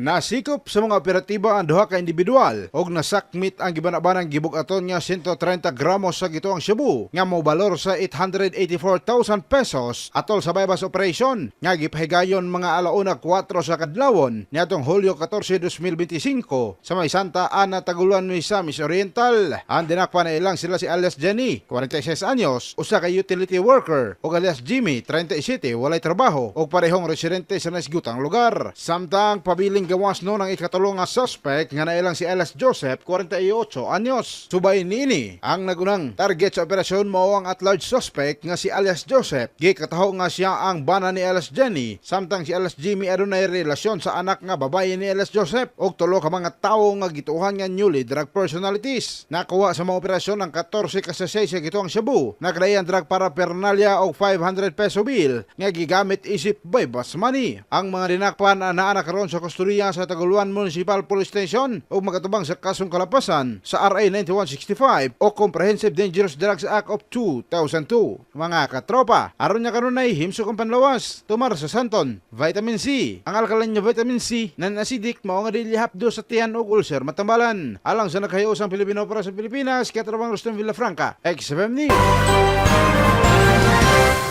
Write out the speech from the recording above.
Nasikop sa mga operatiba ang duha ka individual og nasakmit ang gibanabanang gibug-aton nga 130 gramos sa gituang Cebu nga mo balor sa 884,000 pesos atol sa bypass operation nga gipahigayon mga alauna 4 sa kadlawon niadtong Hulyo 14, 2025 sa may Santa Ana Taguluan Misamis Oriental. Ang dinakpan na ilang sila si alias Jenny, 46 anyos, usa ka utility worker ug alias Jimmy, 37, walay trabaho ug parehong residente sa nasgutang lugar. Samtang pabiling gawas no ng ikatulong nga suspect nga nailang si alias Joseph, 48 anyos. Subay niini ang nagunang target sa operasyon mao ang at-large suspect nga si alias Joseph. Gikataho nga siya ang bana ni alias Jenny, samtang si alias Jimmy adunay relasyon sa anak nga babae ni alias Joseph ug tulo ka mga tawo nga gituhan nga newly drug personalities. Nakuha sa mga operasyon ang 14 ka sasay sa gituang Cebu. Nakadayan drug paraphernalia og 500 peso bill nga gigamit isip bypass money. Ang mga dinakpan na naana karon sa kusturya sa Taguluan Municipal Police Station ug magatubang sa kasong kalapasan sa RA 9165 o Comprehensive Dangerous Drugs Act of 2002. Mga katropa, aron niya kanunay himso kang panlawas, tumar sa Santon, vitamin C. Ang alkalan niya vitamin C nan acidic mao nga dili hapdo sa tiyan ug ulcer matambalan. Alang sa naghayo sang Pilipino para sa Pilipinas, katrabang Rustem Villafranca, XFM News.